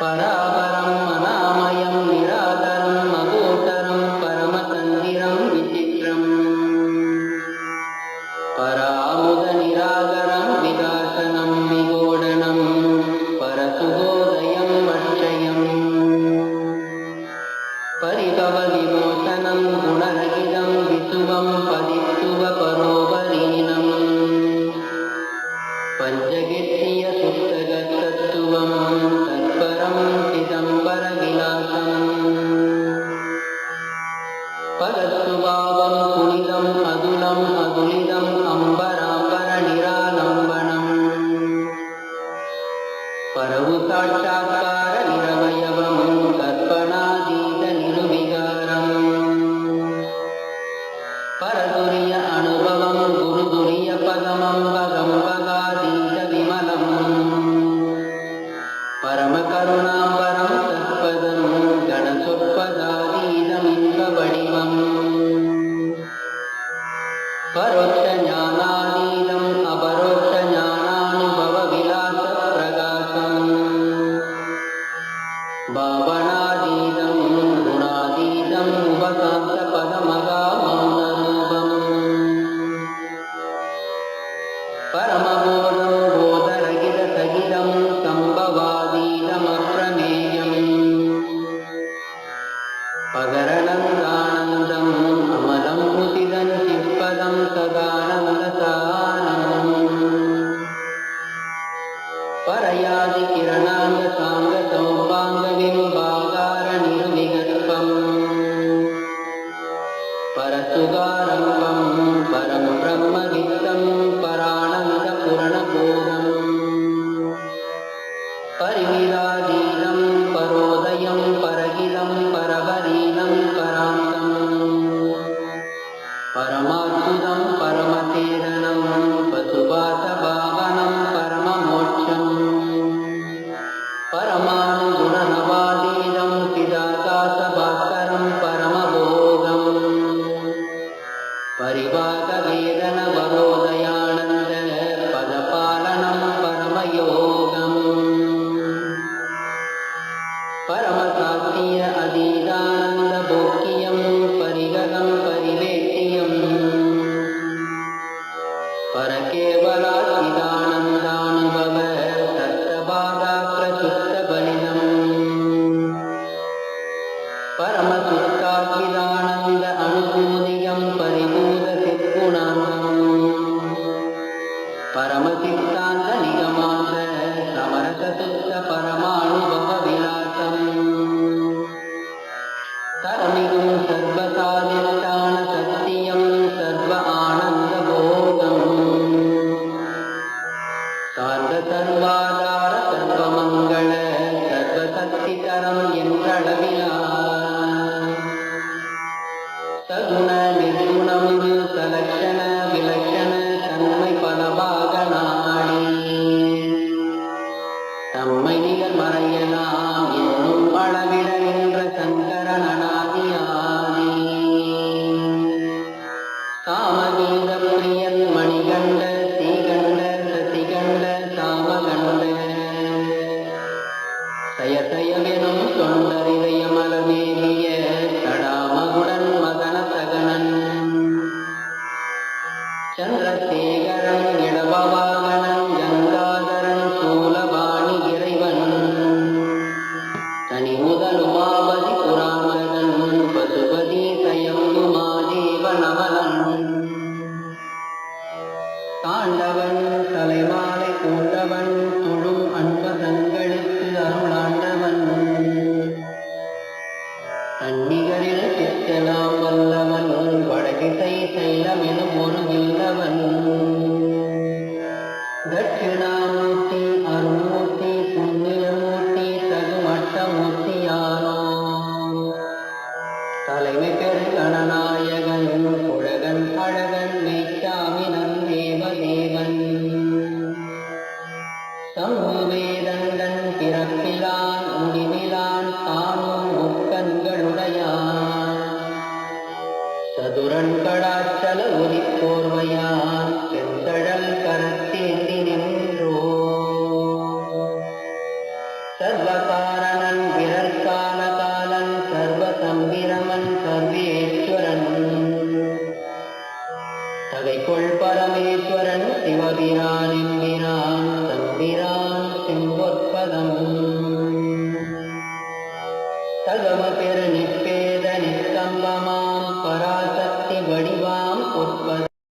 परापरम् বাবা That's. தாண்டவன் தலைமாலை போன்றவன் தொழும் அன்பதங்களுக்கு அருளாண்டவன் தன்னிகரில் திட்டலாம் வல்லவன் வடதிசை செல்லமெனும் ஒரு வில்லவன் தட்சிணாமூர்த்தி அருள்மூர்த்தி புண்ணியமூர்த்தி தகுமட்டமூர்த்தியானோ தலைமை பெருகணநாயகன் புழகன் அழகன் மெய் சதுரன் கடாச்சல ஒலிப்போர்வையான் செந்தழல் கரத்தேந்தி நின்றோ. சர்வகாரணன் விரற்கால காலன் சர்வ சம்பிரமன் சர்வேஸ்வரன். தகைக்குள் பரமேஸ்வரன் சிவபிரான் எம்பிரான் தம்பிரான் செம்பொற்பதம் தகம பெரு